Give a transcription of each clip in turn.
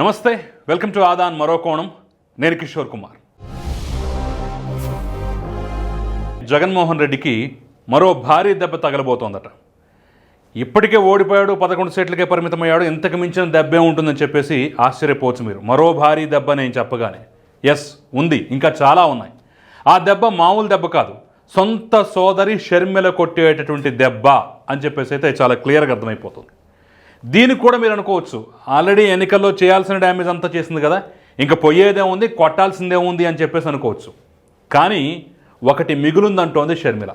నమస్తే welcome to Aadan మరో కోణం. నేను కిషోర్ కుమార్. జగన్మోహన్ రెడ్డికి మరో భారీ దెబ్బ తగలబోతోందట. ఇప్పటికే ఓడిపోయాడు పదకొండు సీట్లకే పరిమితమయ్యాడు ఇంతకు మించిన దెబ్బే ఉంటుందని చెప్పేసి ఆశ్చర్యపోవచ్చు మీరు. మరో భారీ దెబ్బ నేను చెప్పగానే. ఎస్ ఉంది. ఇంకా చాలా ఉన్నాయి. ఆ దెబ్బ మామూలు దెబ్బ కాదు. సొంత సోదరి షర్మిల కొట్టేటటువంటి దెబ్బ అని చెప్పేసి అయితే చాలా క్లియర్గా అర్థమైపోతుంది. దీనికి కూడా మీరు అనుకోవచ్చు. ఆల్రెడీ ఎన్నికల్లో చేయాల్సిన డ్యామేజ్ అంతా చేసింది కదా. ఇంకా పోయేదేముంది ఉంది కొట్టాల్సిందే ఉంది అని చెప్పేసి అనుకోవచ్చు. కానీ ఒకటి మిగులుందంటోంది షర్మిల.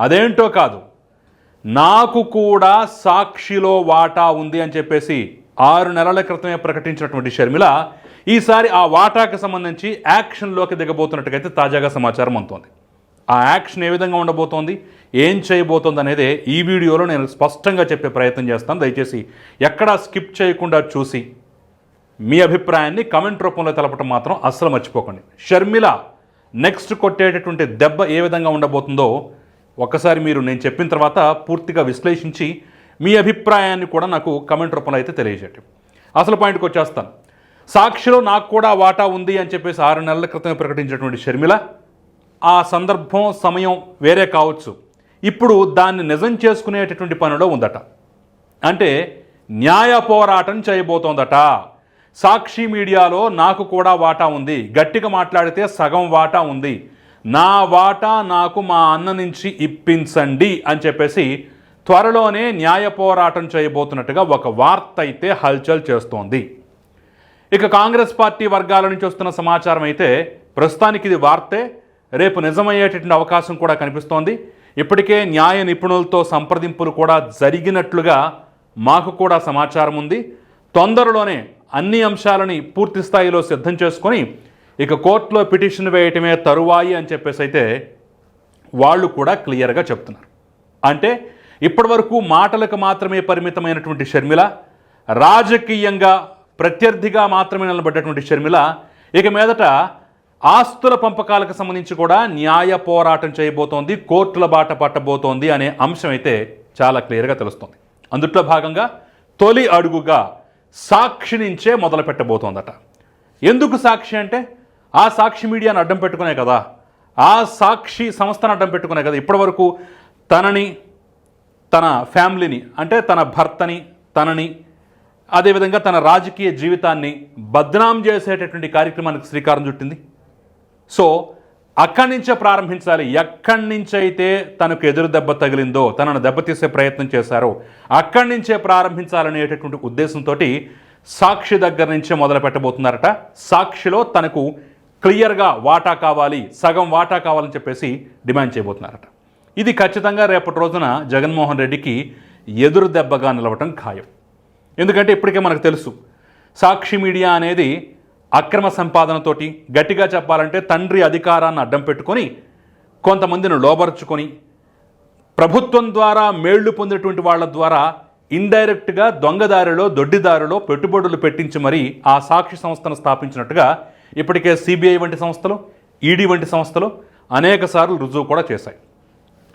అదేంటో కాదు. నాకు కూడా సాక్షిలో వాటా ఉంది అని చెప్పేసి ఆరు నెలల క్రితమే ప్రకటించినటువంటి షర్మిల ఈసారి ఆ వాటాకు సంబంధించి యాక్షన్లోకి దిగబోతున్నట్టుగా అయితే తాజాగా సమాచారం అందుతోంది. ఆ యాక్షన్ ఏ విధంగా ఉండబోతోంది? ఏం చేయబోతుంది అనేది ఈ వీడియోలో నేను స్పష్టంగా చెప్పే ప్రయత్నం చేస్తాను. దయచేసి ఎక్కడా స్కిప్ చేయకుండా చూసి మీ అభిప్రాయాన్ని కమెంట్ రూపంలో తెలపటం మాత్రం అస్సలు మర్చిపోకండి. షర్మిల నెక్స్ట్ కొట్టేటటువంటి దెబ్బ ఏ విధంగా ఉండబోతుందో ఒకసారి మీరు నేను చెప్పిన తర్వాత పూర్తిగా విశ్లేషించి మీ అభిప్రాయాన్ని కూడా నాకు కమెంట్ రూపంలో అయితే తెలియజేయండి. అసలు పాయింట్కి వచ్చేస్తాను. సాక్షిలో నాకు కూడా వాటా ఉంది అని చెప్పేసి ఆరు నెలల క్రితమే ప్రకటించినటువంటి షర్మిల ఆ సందర్భం సమయం వేరే కావచ్చు. ఇప్పుడు దాన్ని నిజం చేసుకునేటటువంటి పనిలో ఉందట. అంటే న్యాయ పోరాటం చేయబోతోందట. సాక్షి మీడియాలో నాకు కూడా వాటా ఉంది. గట్టిగా మాట్లాడితే సగం వాటా ఉంది. నా వాటా నాకు మా అన్న నుంచి ఇప్పించండి అని చెప్పేసి త్వరలోనే న్యాయ పోరాటం చేయబోతున్నట్టుగా ఒక వార్త అయితే హల్చల్ చేస్తోంది. ఇక కాంగ్రెస్ పార్టీ వర్గాల నుంచి వస్తున్న సమాచారం అయితే ప్రస్తుతానికి ఇది వార్తే. రేపు నిజమయ్యేటటువంటి అవకాశం కూడా కనిపిస్తోంది. ఇప్పటికే న్యాయ నిపుణులతో సంప్రదింపులు కూడా జరిగినట్లుగా మాకు కూడా సమాచారం ఉంది. తొందరలోనే అన్ని అంశాలని పూర్తి స్థాయిలో సిద్ధం చేసుకొని ఇక కోర్టులో పిటిషన్ వేయటమే తరువాయి అని చెప్పేసి అయితే వాళ్ళు కూడా క్లియర్గా చెప్తున్నారు. అంటే ఇప్పటివరకు మాటలకు మాత్రమే పరిమితమైనటువంటి షర్మిల రాజకీయంగా ప్రత్యర్థిగా మాత్రమే నిలబడ్డటువంటి షర్మిల ఇక మీదట ఆస్తుల పంపకాలకు సంబంధించి కూడా న్యాయ పోరాటం చేయబోతోంది కోర్టుల బాట పట్టబోతోంది అనే అంశం అయితే చాలా క్లియర్గా తెలుస్తుంది. అందుట్లో భాగంగా తొలి అడుగుగా సాక్షి నుంచే మొదలు పెట్టబోతోందట ఎందుకు సాక్షి అంటే ఆ సాక్షి మీడియాను అడ్డం పెట్టుకునే కదా ఆ సాక్షి సంస్థను అడ్డం పెట్టుకునే కదా. ఇప్పటివరకు తనని తన ఫ్యామిలీని అంటే తన భర్తని తనని అదేవిధంగా తన రాజకీయ జీవితాన్ని బద్నాం చేసేటటువంటి కార్యక్రమానికి శ్రీకారం చుట్టింది. సో అక్కడి నుంచే ప్రారంభించాలి. ఎక్కడి నుంచైతే తనకు ఎదురు దెబ్బ తగిలిందో తనను దెబ్బతీసే ప్రయత్నం చేశారో అక్కడి నుంచే ప్రారంభించాలనేటటువంటి ఉద్దేశంతో సాక్షి దగ్గర నుంచే మొదలు పెట్టబోతున్నారట. సాక్షిలో తనకు క్లియర్గా వాటా కావాలి సగం వాటా కావాలని చెప్పేసి డిమాండ్ చేయబోతున్నారట. ఇది ఖచ్చితంగా రేపటి రోజున జగన్మోహన్ రెడ్డికి ఎదురు దెబ్బగా నిలవటం ఖాయం. ఎందుకంటే ఇప్పటికే మనకు తెలుసు సాక్షి మీడియా అనేది అక్రమ సంపాదనతోటి గట్టిగా చెప్పాలంటే తండ్రి అధికారాన్ని అడ్డం పెట్టుకొని కొంతమందిని లోబరుచుకొని ప్రభుత్వం ద్వారా మేళ్ళు పొందేటువంటి వాళ్ళ ద్వారా ఇండైరెక్ట్గా దొంగదారిలో దొడ్డిదారిలో పెట్టుబడులు పెట్టించి మరీ ఆ సాక్షి సంస్థను స్థాపించినట్టుగా ఇప్పటికే సిబిఐ వంటి సంస్థలు ఈడీ వంటి సంస్థలు అనేక సార్లు రుజువు కూడా చేశాయి.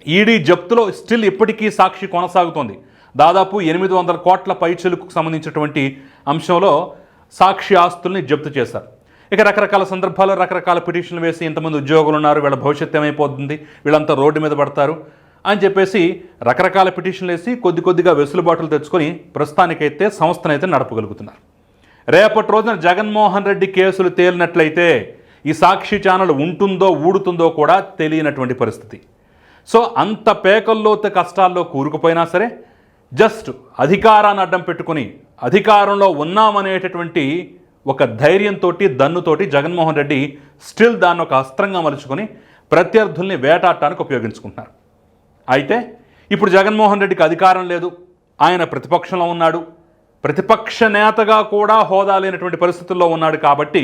ఈడీ జప్తులో స్టిల్ ఇప్పటికీ సాక్షి కొనసాగుతోంది. దాదాపు ఎనిమిది వందల కోట్ల పైచలుకు సంబంధించినటువంటి అంశంలో సాక్షి ఆస్తుల్ని జప్తు చేశారు. ఇక రకరకాల సందర్భాల్లో రకరకాల పిటిషన్లు వేసి ఇంతమంది ఉద్యోగులు ఉన్నారు వీళ్ళ భవిష్యత్తు ఏమైపోతుంది వీళ్ళంతా రోడ్డు మీద పడతారు అని చెప్పేసి రకరకాల పిటిషన్లు వేసి కొద్ది కొద్దిగా వెసులుబాటులు తెచ్చుకొని ప్రస్తుతానికైతే సంస్థనైతే నడపగలుగుతున్నారు. రేపటి రోజున జగన్మోహన్ రెడ్డి కేసులు తేలినట్లయితే ఈ సాక్షి ఛానల్ ఉంటుందో ఊడుతుందో కూడా తెలియనటువంటి పరిస్థితి. సో అంత పేకల్లోత కష్టాల్లో కూరుకుపోయినా సరే జస్ట్ అధికారాన్ని అడ్డం పెట్టుకుని అధికారంలో ఉన్నామనేటటువంటి ఒక ధైర్యంతో దన్నుతోటి జగన్మోహన్ రెడ్డి స్టిల్ దాన్ని ఒక అస్త్రంగా మలుచుకొని ప్రత్యర్థుల్ని వేటాడటానికి ఉపయోగించుకుంటున్నారు. అయితే ఇప్పుడు జగన్మోహన్ రెడ్డికి అధికారం లేదు ఆయన ప్రతిపక్షంలో ఉన్నాడు ప్రతిపక్ష నేతగా కూడా హోదా లేనటువంటి పరిస్థితుల్లో ఉన్నాడు కాబట్టి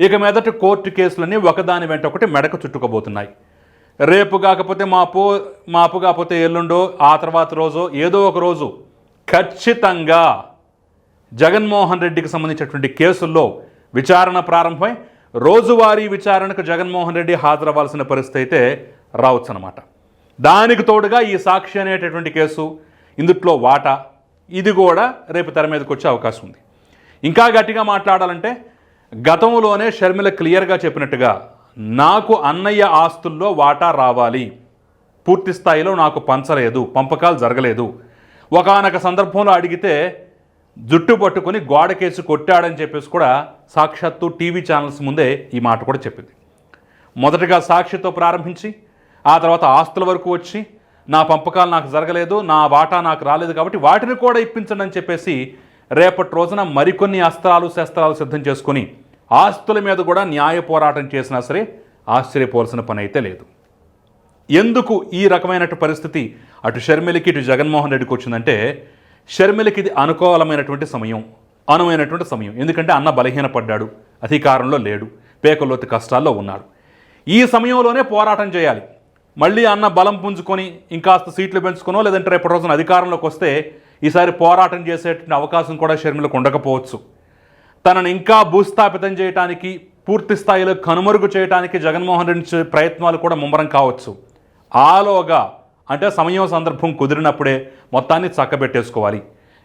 ఇక మీదట కోర్టు కేసులన్నీ ఒకదాని వెంట ఒకటి మెడకు చుట్టుకోబోతున్నాయి. రేపు కాకపోతే మా పో మాపు కాకపోతే ఎల్లుండో ఆ తర్వాత రోజు ఏదో ఒక రోజు ఖచ్చితంగా జగన్మోహన్ రెడ్డికి సంబంధించినటువంటి కేసుల్లో విచారణ ప్రారంభమై రోజువారీ విచారణకు జగన్మోహన్ రెడ్డి హాజరవ్వాల్సిన పరిస్థితి అయితే రావచ్చు అనమాట దానికి తోడుగా ఈ సాక్షి అనేటటువంటి కేసు ఇందుట్లో వాటా ఇది కూడా రేపు తెర మీదకి వచ్చే అవకాశం ఉంది. ఇంకా గట్టిగా మాట్లాడాలంటే గతంలోనే షర్మిల క్లియర్గా చెప్పినట్టుగా నాకు అన్నయ్య ఆస్తుల్లో వాటా రావాలి. పూర్తి స్థాయిలో నాకు పంచలేదు పంపకాలు జరగలేదు. ఒకానొక సందర్భంలో అడిగితే జుట్టు పట్టుకొని గోడకేసి కొట్టాడని చెప్పేసి కూడా సాక్షాత్తు టీవీ ఛానల్స్ ముందే ఈ మాట కూడా చెప్పింది. మొదటగా సాక్షితో ప్రారంభించి ఆ తర్వాత ఆస్తుల వరకు వచ్చి నా పంపకాలు నాకు జరగలేదు నా వాటా నాకు రాలేదు కాబట్టి వాటిని కూడా ఇప్పించండి అని చెప్పేసి రేపటి రోజున మరికొన్ని అస్త్రాలు శస్త్రాలు సిద్ధం చేసుకొని ఆస్తుల మీద కూడా న్యాయ పోరాటం చేసినా సరే ఆశ్చర్యపోవాల్సిన పని అయితే లేదు. ఎందుకు ఈ రకమైనటువంటి పరిస్థితి? అటు షర్మిలకి ఇటు జగన్మోహన్ రెడ్డికి వచ్చిందంటే షర్మిలకి ఇది అనుకూలమైనటువంటి సమయం అనువైనటువంటి సమయం. ఎందుకంటే అన్న బలహీనపడ్డాడు అధికారంలో లేడు పేకలోతి కష్టాల్లో ఉన్నాడు. ఈ సమయంలోనే పోరాటం చేయాలి. మళ్ళీ అన్న బలం పుంజుకొని ఇంకాస్త సీట్లు పెంచుకునో లేదంటే రేపటి రోజున అధికారంలోకి వస్తే ఈసారి పోరాటం చేసేటువంటి అవకాశం కూడా షర్మిలకు ఉండకపోవచ్చు. తనను ఇంకా భూస్థాపితం చేయడానికి పూర్తి స్థాయిలో కనుమరుగు చేయడానికి జగన్మోహన్ రెడ్డి ప్రయత్నాలు కూడా ముమ్మరం కావచ్చు. ఆలోగా అంటే సమయం సందర్భం కుదిరినప్పుడే మొత్తాన్ని చక్కబెట్టేసుకోవాలి.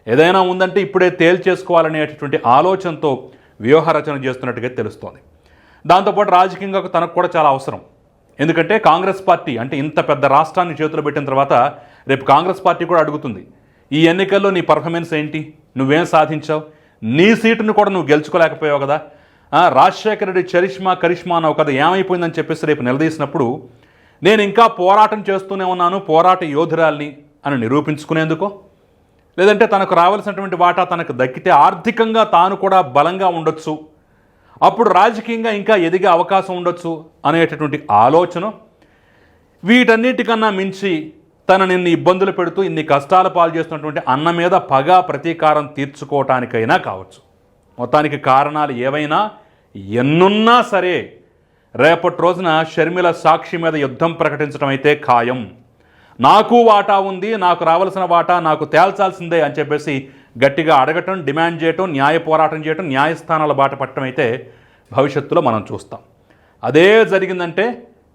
ఏదైనా ఉందంటే ఇప్పుడే తేల్చేసుకోవాలనేటటువంటి ఆలోచనతో వ్యూహరచన చేస్తున్నట్టుగా తెలుస్తోంది. దాంతోపాటు రాజకీయంగా తనకు కూడా చాలా అవసరం. ఎందుకంటే కాంగ్రెస్ పార్టీ అంటే ఇంత పెద్ద రాష్ట్రాన్ని చేతులు పెట్టిన తర్వాత రేపు కాంగ్రెస్ పార్టీ కూడా అడుగుతుంది ఈ ఎన్నికల్లో నీ పర్ఫార్మెన్స్ ఏంటి? నువ్వేం సాధించావు? నీ సీటును కూడా నువ్వు గెలుచుకోలేకపోయావు కదా? రాజశేఖర రెడ్డి చరిష్మా కరిష్మా అన్నావు కదా ఏమైపోయిందని చెప్పేసి రేపు నిలదీసినప్పుడు నేను ఇంకా పోరాటం చేస్తూనే ఉన్నాను పోరాట యోధురాల్ని అని నిరూపించుకునేందుకో. లేదంటే తనకు రావాల్సినటువంటి వాటా తనకు దక్కితే ఆర్థికంగా తాను కూడా బలంగా ఉండొచ్చు. అప్పుడు రాజకీయంగా ఇంకా ఎదిగే అవకాశం ఉండొచ్చు అనేటటువంటి ఆలోచన. వీటన్నిటికన్నా మించి తనని ఇన్ని ఇబ్బందులు పెడుతూ ఇన్ని కష్టాల పాలు చేస్తున్నటువంటి అన్న మీద పగ ప్రతీకారం తీర్చుకోవటానికైనా కావచ్చు. మొత్తానికి కారణాలు ఏవైనా ఎన్నున్నా సరే రేపటి రోజున షర్మిల సాక్షి మీద యుద్ధం ప్రకటించడం అయితే ఖాయం. నాకు వాటా ఉంది నాకు రావాల్సిన వాటా నాకు తేల్చాల్సిందే అని చెప్పేసి గట్టిగా అడగటం డిమాండ్ చేయటం న్యాయ పోరాటం చేయటం న్యాయస్థానాల బాట పట్టడం అయితే భవిష్యత్తులో మనం చూస్తాం. అదే జరిగిందంటే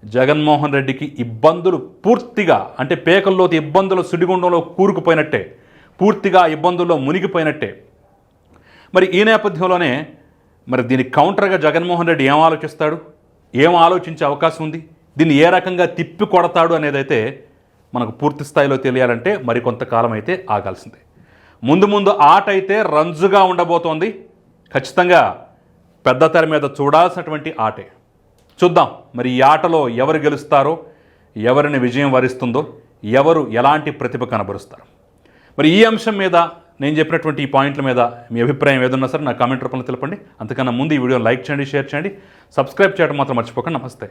జగన్మోహన్ రెడ్డికి ఇబ్బందులు పూర్తిగా అంటే పేకల్లోతి ఇబ్బందుల సుడిగుండంలో కూరుకుపోయినట్టే పూర్తిగా ఇబ్బందుల్లో మునిగిపోయినట్టే. మరి ఈ నేపథ్యంలోనే మరి దీని కౌంటర్గా జగన్మోహన్ రెడ్డి ఏం ఆలోచిస్తాడు? ఏం ఆలోచించే అవకాశం ఉంది? దీన్ని ఏ రకంగా తిప్పి కొడతాడు అనేదైతే మనకు పూర్తి స్థాయిలో తెలియాలంటే మరి కొంతకాలం అయితే ఆగాల్సిందే. ముందు ముందు ఆట అయితే రంజుగా ఉండబోతోంది. ఖచ్చితంగా పెద్ద తెర మీద చూడాల్సినటువంటి ఆటే. చూద్దాం. మరి ఈ ఆటలో ఎవరు గెలుస్తారో ఎవరిని విజయం వరిస్తుందో ఎవరు ఎలాంటి ప్రతిభ కనబరుస్తారు? మరి ఈ అంశం మీద నేను చెప్పినటువంటి ఈ పాయింట్ల మీద మీ అభిప్రాయం ఏదన్నా సరే నా కామెంట్ రూపంలో తెలపండి. అంతకన్నా ముందు ఈ వీడియోని లైక్ చేయండి షేర్ చేయండి. సబ్స్క్రైబ్ చేయడం మాత్రం మర్చిపోకండి. నమస్తే.